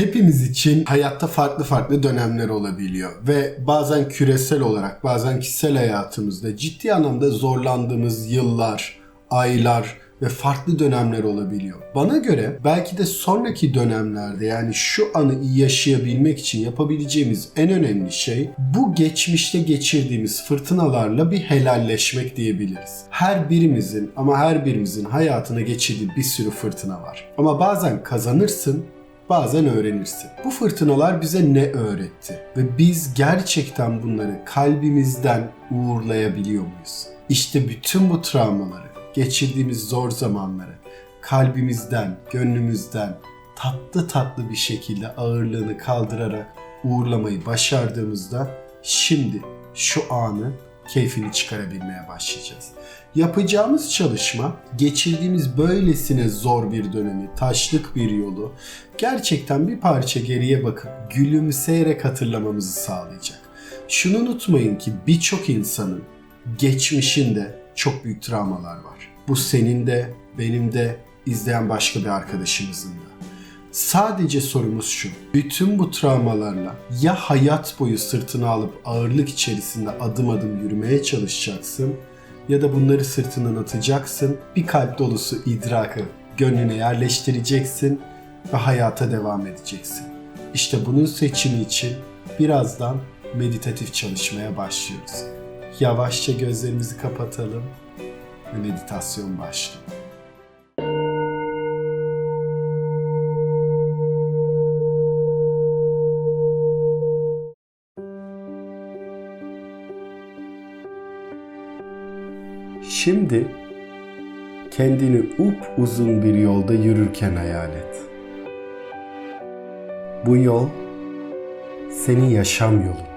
Hepimiz için hayatta farklı farklı dönemler olabiliyor ve bazen küresel olarak bazen kişisel hayatımızda ciddi anlamda zorlandığımız yıllar, aylar ve farklı dönemler olabiliyor. Bana göre belki de sonraki dönemlerde yani şu anı iyi yaşayabilmek için yapabileceğimiz en önemli şey bu geçmişte geçirdiğimiz fırtınalarla bir helalleşmek diyebiliriz. Her birimizin ama her birimizin hayatına geçirdiği bir sürü fırtına var. Ama bazen kazanırsın, bazen öğrenirsin. Bu fırtınalar bize ne öğretti ve biz gerçekten bunları kalbimizden uğurlayabiliyor muyuz? İşte bütün bu travmaları, geçirdiğimiz zor zamanları kalbimizden, gönlümüzden tatlı tatlı bir şekilde ağırlığını kaldırarak uğurlamayı başardığımızda şimdi şu anı keyfini çıkarabilmeye başlayacağız. Yapacağımız çalışma geçirdiğimiz böylesine zor bir dönemi, taşlık bir yolu gerçekten bir parça geriye bakıp gülümseyerek hatırlamamızı sağlayacak. Şunu unutmayın ki birçok insanın geçmişinde çok büyük travmalar var. Bu senin de, benim de, izleyen başka bir arkadaşımızın da. Sadece sorumuz şu. Bütün bu travmalarla ya hayat boyu sırtına alıp ağırlık içerisinde adım adım yürümeye çalışacaksın ya da bunları sırtından atacaksın. Bir kalp dolusu idrakı gönlüne yerleştireceksin ve hayata devam edeceksin. İşte bunun seçimi için birazdan meditatif çalışmaya başlıyoruz. Yavaşça gözlerimizi kapatalım ve meditasyon başlıyor. Şimdi kendini up uzun bir yolda yürürken hayal et. Bu yol senin yaşam yolun.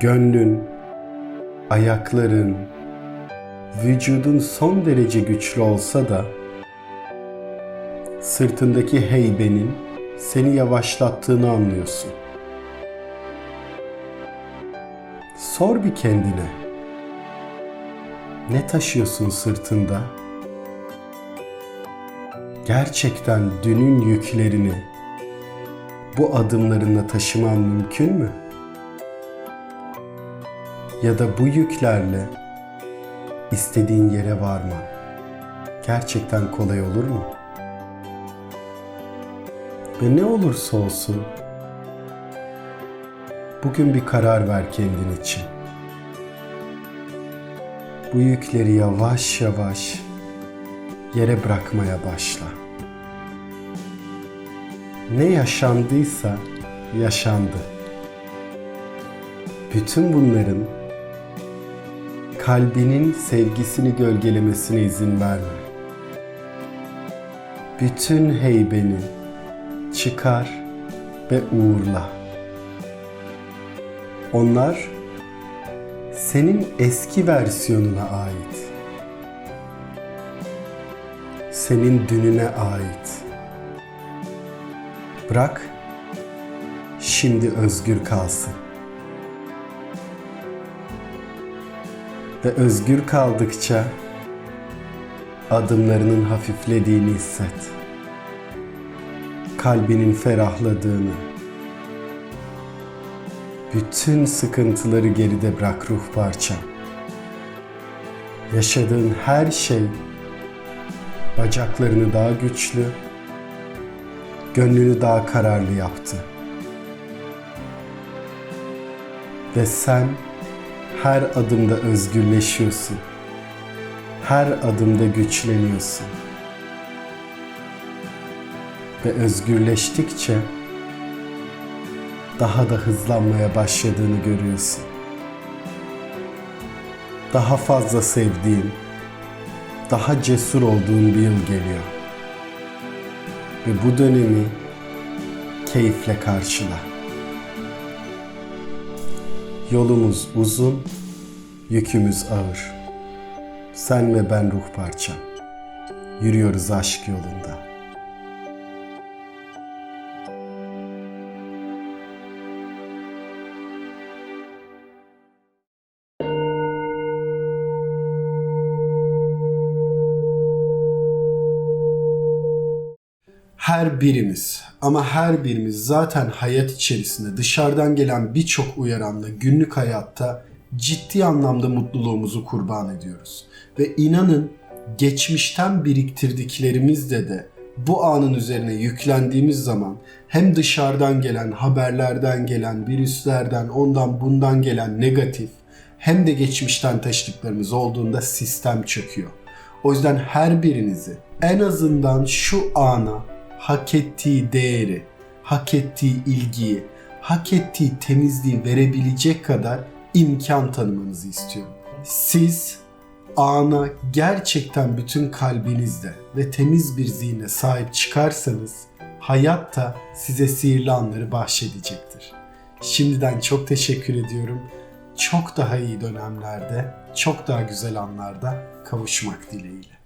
Gönlün, ayakların, vücudun son derece güçlü olsa da sırtındaki heybenin seni yavaşlattığını anlıyorsun. Sor bir kendine. Ne taşıyorsun sırtında? Gerçekten dünün yüklerini bu adımlarınla taşıman mümkün mü? Ya da bu yüklerle istediğin yere varman gerçekten kolay olur mu? Ve ne olursa olsun Bugün bir karar ver kendin için. Bu yükleri yavaş yavaş yere bırakmaya başla. Ne yaşandıysa yaşandı. Bütün bunların kalbinin sevgisini gölgelemesine izin verme. Bütün heybeni çıkar ve uğurla. Onlar senin eski versiyonuna ait. Senin dününe ait. Bırak şimdi özgür kalsın. Ve özgür kaldıkça adımlarının hafiflediğini hisset. Kalbinin ferahladığını, bütün sıkıntıları geride bırak ruh parça. Yaşadığın her şey bacaklarını daha güçlü, gönlünü daha kararlı yaptı. Ve sen her adımda özgürleşiyorsun. Her adımda güçleniyorsun. Ve özgürleştikçe daha da hızlanmaya başladığını görüyorsun. Daha fazla sevdiğin, daha cesur olduğun bir yıl geliyor. Ve bu dönemi keyifle karşıla. Yolumuz uzun, yükümüz ağır. Sen ve ben ruh parçam. Yürüyoruz aşk yolunda. Her birimiz ama her birimiz zaten hayat içerisinde dışarıdan gelen birçok uyaranla günlük hayatta ciddi anlamda mutluluğumuzu kurban ediyoruz. Ve inanın geçmişten biriktirdiklerimizle de bu anın üzerine yüklendiğimiz zaman hem dışarıdan gelen haberlerden gelen virüslerden ondan bundan gelen negatif hem de geçmişten taşıdıklarımız olduğunda sistem çöküyor. O yüzden her birinizi en azından şu ana hak ettiği değeri, hak ettiği ilgiyi, hak ettiği temizliği verebilecek kadar imkan tanımanızı istiyorum. Siz ana gerçekten bütün kalbinizle ve temiz bir zihne sahip çıkarsanız hayat da size sihirli anları bahşedecektir. Şimdiden çok teşekkür ediyorum. Çok daha iyi dönemlerde, çok daha güzel anlarda kavuşmak dileğiyle.